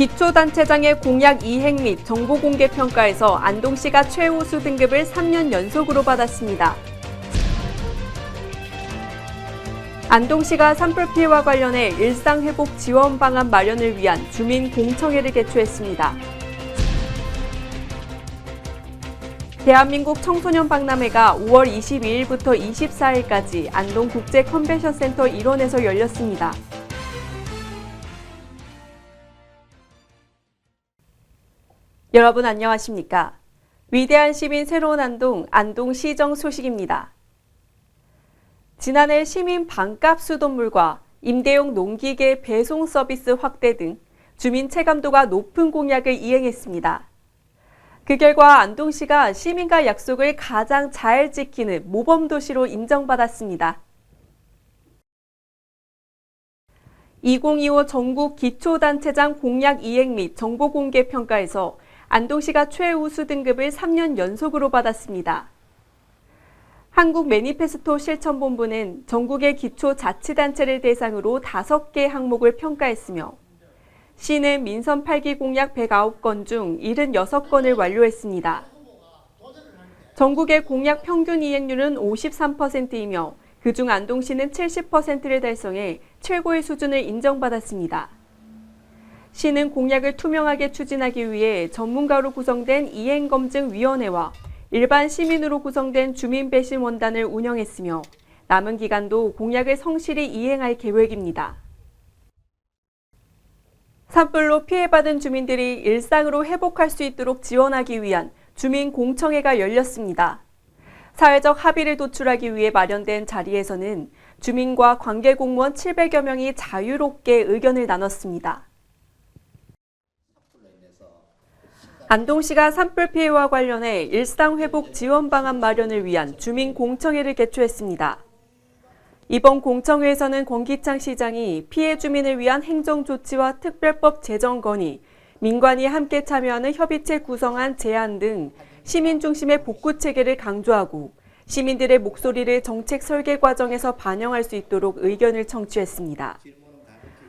기초단체장의 공약 이행 및 정보 공개 평가에서 안동시가 최우수 등급을 3년 연속으로 받았습니다. 안동시가 산불 피해와 관련해 일상회복 지원 방안 마련을 위한 주민 공청회를 개최했습니다. 대한민국 청소년 박람회가 5월 22일부터 24일까지 안동 국제 컨벤션 센터 일원에서 열렸습니다. 여러분 안녕하십니까? 위대한 시민 새로운 안동 안동 시정 소식입니다. 지난해 시민 반값 수돗물과 임대용 농기계 배송 서비스 확대 등 주민 체감도가 높은 공약을 이행했습니다. 그 결과 안동시가 시민과 약속을 가장 잘 지키는 모범 도시로 인정받았습니다. 2025 전국 기초단체장 공약 이행 및 정보 공개 평가에서 안동시가 최우수 등급을 3년 연속으로 받았습니다. 한국 매니페스토 실천본부는 전국의 기초 자치단체를 대상으로 5개 항목을 평가했으며 시는 민선 8기 공약 109건 중 76건을 완료했습니다. 전국의 공약 평균 이행률은 53%이며 그중 안동시는 70%를 달성해 최고의 수준을 인정받았습니다. 시는 공약을 투명하게 추진하기 위해 전문가로 구성된 이행검증위원회와 일반 시민으로 구성된 주민배심원단을 운영했으며 남은 기간도 공약을 성실히 이행할 계획입니다. 산불로 피해받은 주민들이 일상으로 회복할 수 있도록 지원하기 위한 주민공청회가 열렸습니다. 사회적 합의를 도출하기 위해 마련된 자리에서는 주민과 관계공무원 700여 명이 자유롭게 의견을 나눴습니다. 안동시가 산불 피해와 관련해 일상회복 지원 방안 마련을 위한 주민공청회를 개최했습니다. 이번 공청회에서는 권기창 시장이 피해 주민을 위한 행정조치와 특별법 제정 건의, 민관이 함께 참여하는 협의체 구성안 제안 등 시민 중심의 복구 체계를 강조하고 시민들의 목소리를 정책 설계 과정에서 반영할 수 있도록 의견을 청취했습니다.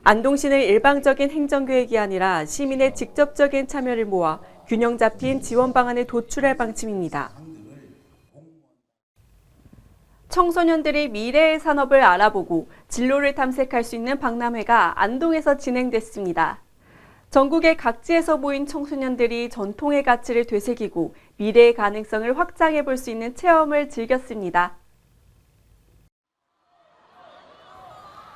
안동시는 일방적인 행정계획이 아니라 시민의 직접적인 참여를 모아 균형 잡힌 지원 방안을 도출할 방침입니다. 청소년들이 미래의 산업을 알아보고 진로를 탐색할 수 있는 박람회가 안동에서 진행됐습니다. 전국의 각지에서 모인 청소년들이 전통의 가치를 되새기고 미래의 가능성을 확장해 볼 수 있는 체험을 즐겼습니다.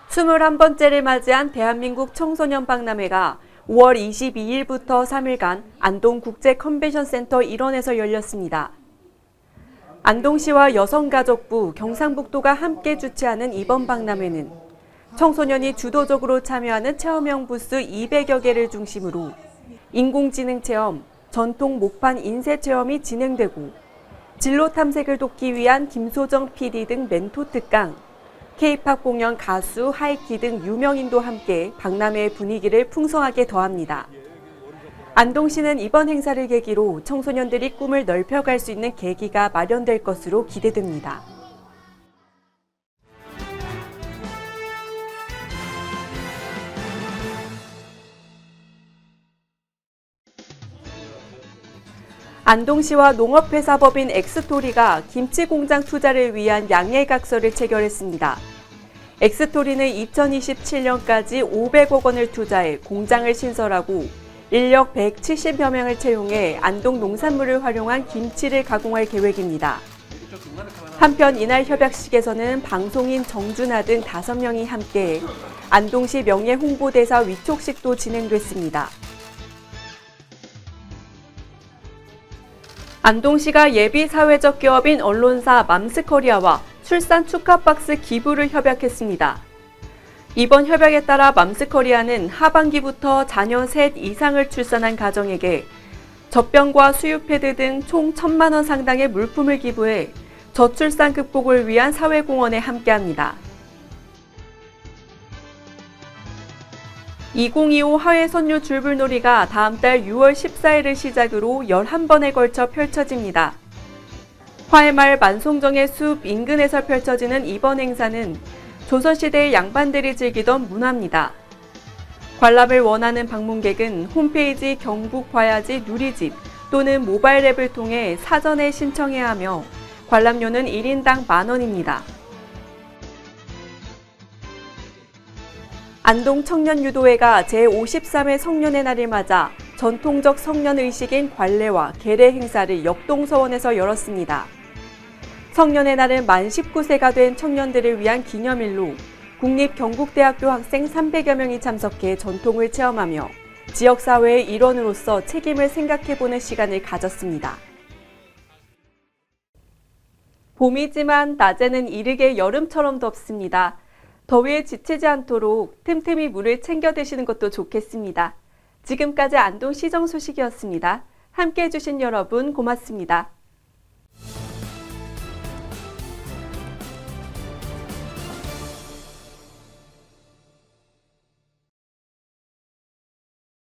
21번째를 맞이한 대한민국 청소년 박람회가 5월 22일부터 3일간 안동 국제 컨벤션 센터 일원에서 열렸습니다. 안동시와 여성가족부, 경상북도가 함께 주최하는 이번 박람회는 청소년이 주도적으로 참여하는 체험형 부스 200여 개를 중심으로 인공지능 체험, 전통 목판 인쇄 체험이 진행되고 진로 탐색을 돕기 위한 김소정 PD 등 멘토 특강, K-팝 공연 가수, 하이키 등 유명인도 함께 박람회의 분위기를 풍성하게 더합니다. 안동시는 이번 행사를 계기로 청소년들이 꿈을 넓혀갈 수 있는 계기가 마련될 것으로 기대됩니다. 안동시와 농업회사법인 엑스토리가 김치 공장 투자를 위한 양해각서를 체결했습니다. 엑스토리는 2027년까지 500억 원을 투자해 공장을 신설하고 인력 170여 명을 채용해 안동 농산물을 활용한 김치를 가공할 계획입니다. 한편 이날 협약식에서는 방송인 정준하 등 5명이 함께 안동시 명예 홍보대사 위촉식도 진행됐습니다. 안동시가 예비 사회적 기업인 언론사 맘스코리아와 출산 축하 박스 기부를 협약했습니다. 이번 협약에 따라 맘스코리아는 하반기부터 자녀 셋 이상을 출산한 가정에게 젖병과 수유패드 등 총 1천만 원 상당의 물품을 기부해 저출산 극복을 위한 사회공헌에 함께합니다. 2025 하회 선류 줄불놀이가 다음 달 6월 14일을 시작으로 11번에 걸쳐 펼쳐집니다. 화해마을 만송정의 숲 인근에서 펼쳐지는 이번 행사는 조선시대의 양반들이 즐기던 문화입니다. 관람을 원하는 방문객은 홈페이지 경북과야지 누리집 또는 모바일 앱을 통해 사전에 신청해야 하며 관람료는 1인당 만 원입니다. 안동 청년유도회가 제53회 성년의 날을 맞아 전통적 성년 의식인 관례와 계례 행사를 역동서원에서 열었습니다. 성년의 날은 만 19세가 된 청년들을 위한 기념일로 국립경북대학교 학생 300여 명이 참석해 전통을 체험하며 지역사회의 일원으로서 책임을 생각해보는 시간을 가졌습니다. 봄이지만 낮에는 이르게 여름처럼 덥습니다. 더위에 지치지 않도록 틈틈이 물을 챙겨 드시는 것도 좋겠습니다. 지금까지 안동 시정 소식이었습니다. 함께 해주신 여러분 고맙습니다.